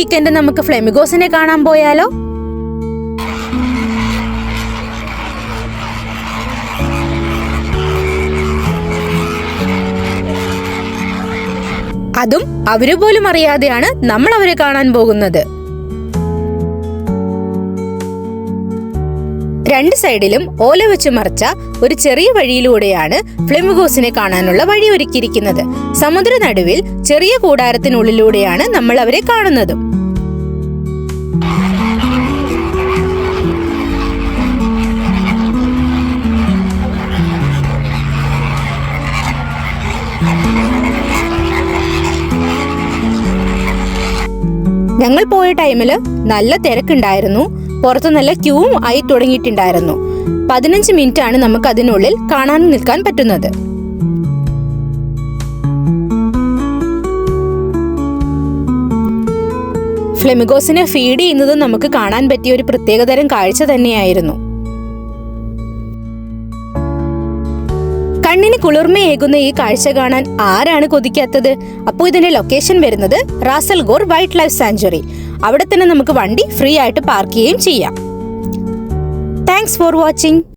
Weekend നമുക്ക് ഫ്ലെമിഗോസിനെ കാണാൻ പോയാലോ? അതും അവർ പോലും അറിയാതെയാണ് നമ്മൾ അവരെ കാണാൻ പോകുന്നത്. രണ്ട് സൈഡിലും ഓല വെച്ച് മറച്ച ഒരു ചെറിയ വഴിയിലൂടെയാണ് ഫ്ലെമിഗോസിനെ കാണാനുള്ള വഴി ഒരുക്കിയിരിക്കുന്നത് സമുദ്ര നടുവിൽ ചെറിയ കൂടാരത്തിനുള്ളിലൂടെയാണ് നമ്മൾ അവരെ കാണുന്നതും. ഞങ്ങൾ പോയ ടൈമിൽ നല്ല തിരക്കുണ്ടായിരുന്നു. പുറത്ത് നല്ല ക്യൂവും ആയി തുടങ്ങിയിട്ടുണ്ടായിരുന്നു. പതിനഞ്ച് മിനിറ്റ് ആണ് നമുക്ക് അതിനുള്ളിൽ കാണാൻ നിൽക്കാൻ പറ്റുന്നത്. ഫ്ലെമിഗോസിനെ ഫീഡ് ചെയ്യുന്നത് നമുക്ക് കാണാൻ പറ്റിയ ഒരു പ്രത്യേകതരം കാഴ്ച തന്നെയായിരുന്നു. കണ്ണിന് കുളിർമയേകുന്ന ഈ കാഴ്ച കാണാൻ ആരാണ് കൊതിക്കാത്തത്? അപ്പോൾ ഇതിന്റെ ലൊക്കേഷൻ വരുന്നത് റാസൽഗോർ വൈൽഡ് ലൈഫ് സാഞ്ചുറി അവിടെ തന്നെ നമുക്ക് വണ്ടി ഫ്രീ ആയിട്ട് പാർക്ക് ചെയ്യുകയും ചെയ്യാം. Thanks for watching